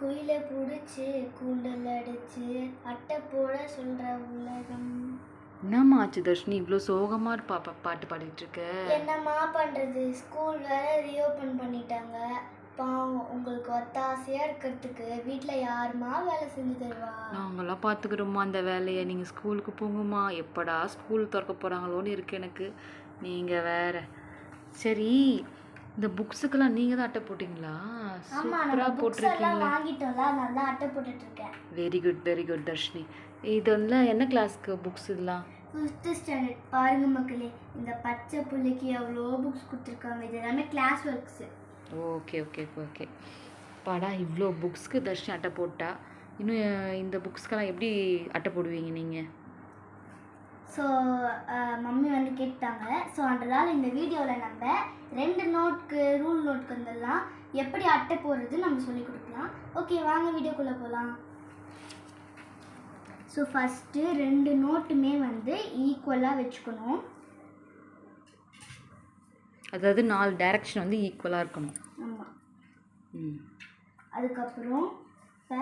குயிலை பிடிச்சி கூண்டில் அடிச்சு அட்டை போட சொல்கிற உலகம். என்னம்மா ஆச்சு தர்ஷினி? இவ்வளோ சோகமாக பா பா- பாட்டு பாடிட்டு இருக்க என்னம்மா பண்ணுறது ஸ்கூல் வேற ரீஓப்பன் பண்ணிட்டாங்க. பாவம் உங்களுக்கு ஒத்தாசையாக இருக்கிறதுக்கு வீட்டில் யாருமா வேலை செஞ்சு தருவா? நாங்களாம் பார்த்துக்குறோம்மா அந்த வேலையை. நீங்கள் ஸ்கூலுக்கு போங்கம்மா. எப்படா ஸ்கூல் திறக்க போகிறாங்களோன்னு இருக்கு எனக்கு. நீங்கள் வேற. சரி இந்த புக்ஸுக்கெல்லாம் நீங்கள் தான் அட்டை போட்டிங்களா? சூப்பராக போட்டிருக்கீங்களா. வாங்கிட்டோம்ல அட்டை very good very good Darshini இதெல்லாம் என்ன கிளாஸ்க்கு புக்ஸ் இதெல்லாம்? ஃபிஃப்த்து ஸ்டாண்டர்ட் பாருங்க மக்களே இந்த பச்சை புள்ளைக்கு எவ்வளோ புக்ஸ் கொடுத்துருக்காங்க. இது எல்லாமே class works okay okay okay பாடா இவ்வளோ புக்ஸ்க்கு தர்ஷினி அட்டை போட்டா. இன்னும் இந்த புக்ஸ்க்கெல்லாம் எப்படி அட்டை போடுவீங்க நீங்கள் ஸோ மம்மி வந்து கேட்டாங்க ஸோ அதனால் இந்த வீடியோவில் நம்ம ரெண்டு நோட்க்கு ரூல் நோட்க்கு வந்துடலாம். எப்படி அட்டை போடுறது நம்ம சொல்லி கொடுக்கலாம். ஓகே வாங்க வீடியோக்குள்ளே போகலாம் ஸோ ஃபஸ்ட்டு ரெண்டு நோட்டுமே வந்து ஈக்குவலாக வச்சுக்கணும். அதாவது நாலு டைரக்ஷன் வந்து ஈக்குவலாக இருக்கணும். ஆமாம் ம். அதுக்கப்புறம் இப்போ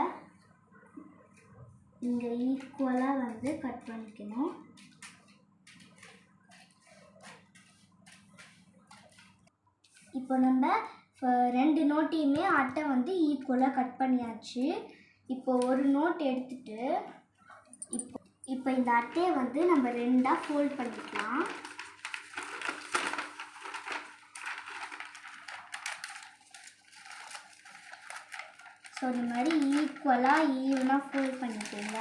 இங்கே ஈக்குவலாக வந்து கட் பண்ணிக்கணும். இப்போ நம்ம ரெண்டு நோட்டையுமே அட்டை வந்து ஈக்குவலாக கட் பண்ணியாச்சு. இப்போ ஒரு நோட் எடுத்துட்டு இப்போ இப்போ இந்த அட்டையை வந்து நம்ம ரெண்டாக ஃபோல்ட் பண்ணிக்கலாம். ஸோ இந்த மாதிரி ஈக்குவலாக ஈவனாக ஃபோல்ட் பண்ணிக்கோங்க.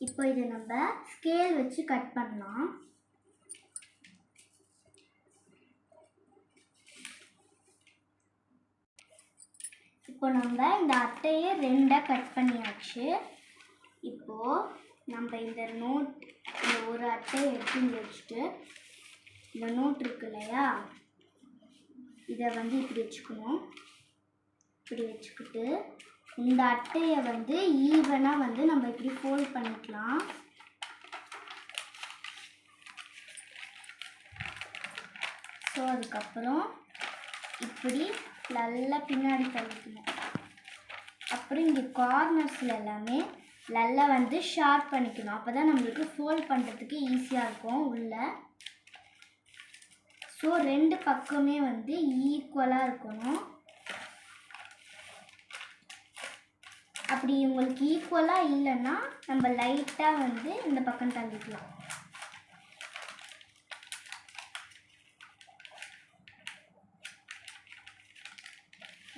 இப்போ இதை நம்ம ஸ்கேல் வச்சு கட் பண்ணலாம். இப்போ நம்ம இந்த அட்டையை ரெண்டாக கட் பண்ணியாச்சு. இப்போது நம்ம இந்த நோட் இந்த ஒரு அட்டையை எடுத்து வச்சுட்டு இந்த நோட் இருக்கு இல்லையா? இதை வந்து இப்படி வச்சுக்கணும். இப்படி வச்சுக்கிட்டு இந்த அட்டையை வந்து ஈவனாக வந்து நம்ம இப்படி ஃபோல்ட் பண்ணிக்கலாம். ஸோ அதுக்கப்புறம் இப்படி நல்லா பின்னாடி தள்ளிக்கணும். அப்புறம் இங்கே கார்னர்ஸில் எல்லாமே நல்லா வந்து ஷார்ப் பண்ணிக்கணும். அப்போ தான் நம்மளுக்கு ஃபோல்ட் பண்ணுறதுக்கு ஈஸியாக இருக்கும் உள்ளே. ஸோ ரெண்டு பக்கமே வந்து ஈக்குவலாக இருக்கணும். அப்படி உங்களுக்கு ஈக்குவலாக இல்லைன்னா நம்ம லைட்டாக வந்து இந்த பக்கம் தள்ளிக்கலாம்.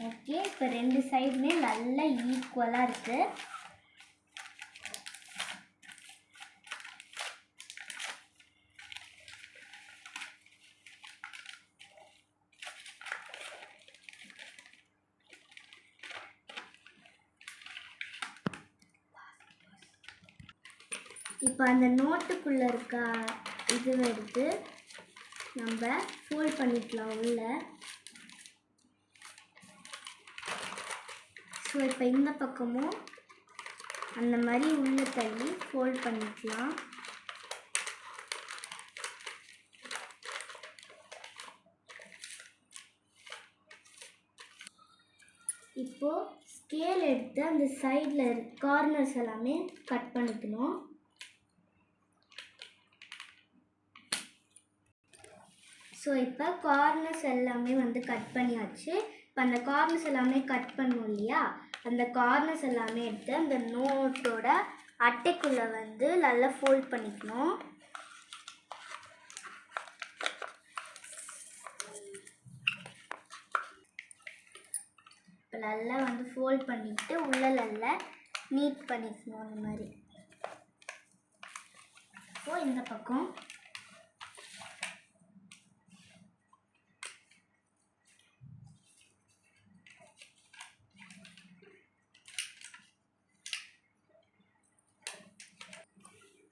ஓகே இப்போ ரெண்டு சைடுமே நல்லா ஈக்குவலாக இருக்குது இப்போ அந்த நோட்டுக்குள்ளே இருக்க இது எடுத்து நம்ம ஃபோல்ட் பண்ணிக்கலாம் உள்ள. ஸோ இப்போ இந்த பக்கமும் அந்த மாதிரி உள்ள தள்ளி ஃபோல்ட் பண்ணிக்கலாம். இப்போது ஸ்கேல் எடுத்து அந்த சைடில் கார்னர்ஸ் எல்லாமே கட் பண்ணிக்கணும். ஸோ இப்போ கார்னர்ஸ் எல்லாமே வந்து கட் பண்ணியாச்சு. இப்போ அந்த கார்னர்ஸ் எல்லாமே கட் பண்ணும் இல்லையா? அந்த கார்னர்ஸ் எல்லாமே எடுத்து அந்த நோட்டோட அட்டைக்குள்ளே வந்து நல்லா ஃபோல்ட் பண்ணிக்கணும். இப்போ நல்லா வந்து ஃபோல்ட் பண்ணிவிட்டு உள்ள நல்லா நீட் பண்ணிக்கணும் அந்த மாதிரி. இப்போது இந்த பக்கம்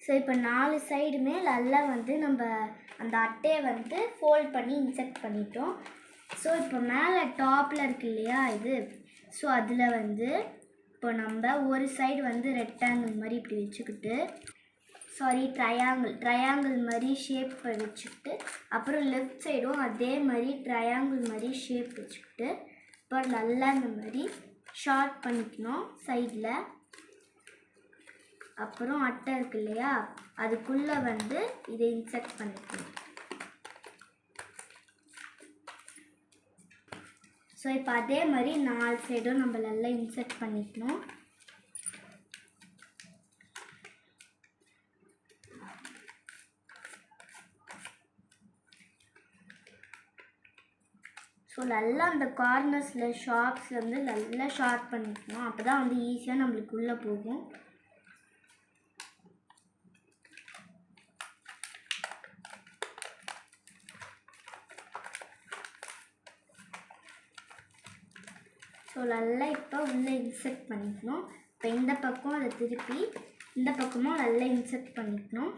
ஸோ இப்போ நாலு சைடுமே நல்லா வந்து நம்ம அந்த அட்டையை வந்து ஃபோல்ட் பண்ணி இன்செக்ட் பண்ணிட்டோம். ஸோ இப்போ மேலே டாப்பில் இருக்கு இல்லையா இது? ஸோ அதில் வந்து இப்போ நம்ம ஒரு சைடு வந்து ரெக்டாங்கிள் மாதிரி இப்படி வச்சுக்கிட்டு சாரி ட்ரையாங்கிள் ட்ரையாங்கிள் மாதிரி ஷேப் வச்சுக்கிட்டு அப்புறம் லெஃப்ட் சைடும் அதே மாதிரி ட்ரையாங்கிள் மாதிரி ஷேப் வச்சுக்கிட்டு இப்போ நல்லா இந்த மாதிரி ஷார்ட் பண்ணிக்கணும் சைடில் அப்புறம் அட்டை இருக்கு இல்லையா? அதுக்குள்ளே வந்து இதை இன்செக்ட் பண்ணிக்கணும். ஸோ இப்போ அதே மாதிரி நாலு சைடும் நம்ம நல்லா இன்செர்ட் பண்ணிக்கணும். ஸோ நல்லா அந்த கார்னர்ஸில் ஷார்ப்ஸில் வந்து நல்லா ஷார்ப் பண்ணிக்கணும். அப்போ தான் வந்து ஈஸியாக நம்மளுக்கு உள்ளே போகும். ஸோ நல்லா இப்போ உள்ளே இன்செர்ட் பண்ணிக்கணும். இப்போ இந்த பக்கம் அதை திருப்பி இந்த பக்கமும் நல்லா இன்செர்ட் பண்ணிக்கணும்.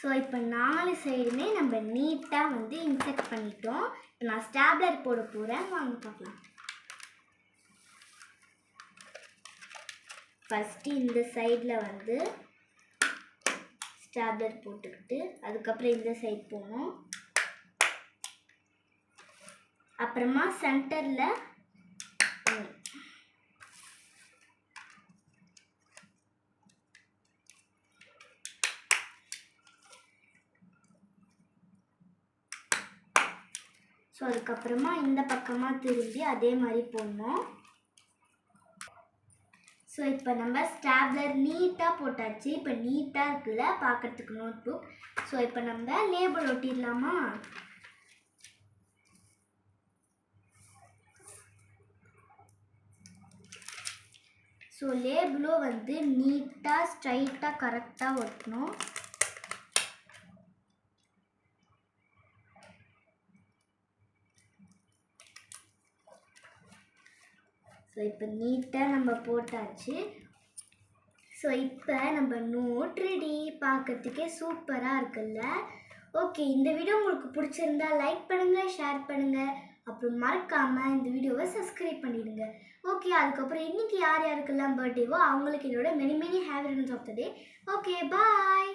ஸோ இப்போ நாலு சைடுமே நம்ம நீட்டாக வந்து இன்செக்ட் பண்ணிட்டோம். நான் ஸ்டாப்லர் போட போகிறேன் வாங்க பார்க்கலாம். ஃபஸ்ட்டு இந்த சைடில் வந்து ஸ்டாப்லர் போட்டுக்கிட்டு அதுக்கப்புறம் இந்த சைட் போகணும். அப்புறமா சென்டரில் ஸோ அதுக்கப்புறமா இந்த பக்கமாக திரும்பி அதே மாதிரி போடணும். ஸோ இப்போ நம்ம ஸ்டாப்லர் நீட்டாக போட்டாச்சு. இப்போ நீட்டாக இருக்குல்ல பார்க்கறதுக்கு நோட் புக் ஸோ இப்போ நம்ம லேபிள் ஒட்டிடலாமா? ஸோ லேபிளும் வந்து நீட்டாக ஸ்ட்ரைட்டாக கரெக்டாக ஒட்டணும். ஸோ இப்போ நீட்டாக நம்ம போட்டாச்சு. ஸோ இப்போ நம்ம நோட் ரெடி பார்க்கறதுக்கே சூப்பராக இருக்குல்ல? ஓகே இந்த வீடியோ உங்களுக்கு பிடிச்சிருந்தா லைக் பண்ணுங்கள் ஷேர் பண்ணுங்கள் அப்புறம் மறக்காமல் இந்த வீடியோவை சப்ஸ்கிரைப் பண்ணிடுங்க. ஓகே அதுக்கப்புறம் இன்றைக்கி யார் யாருக்கெல்லாம் பர்த்டேவோ அவங்களுக்கு என்னோட many many have of the day okay bye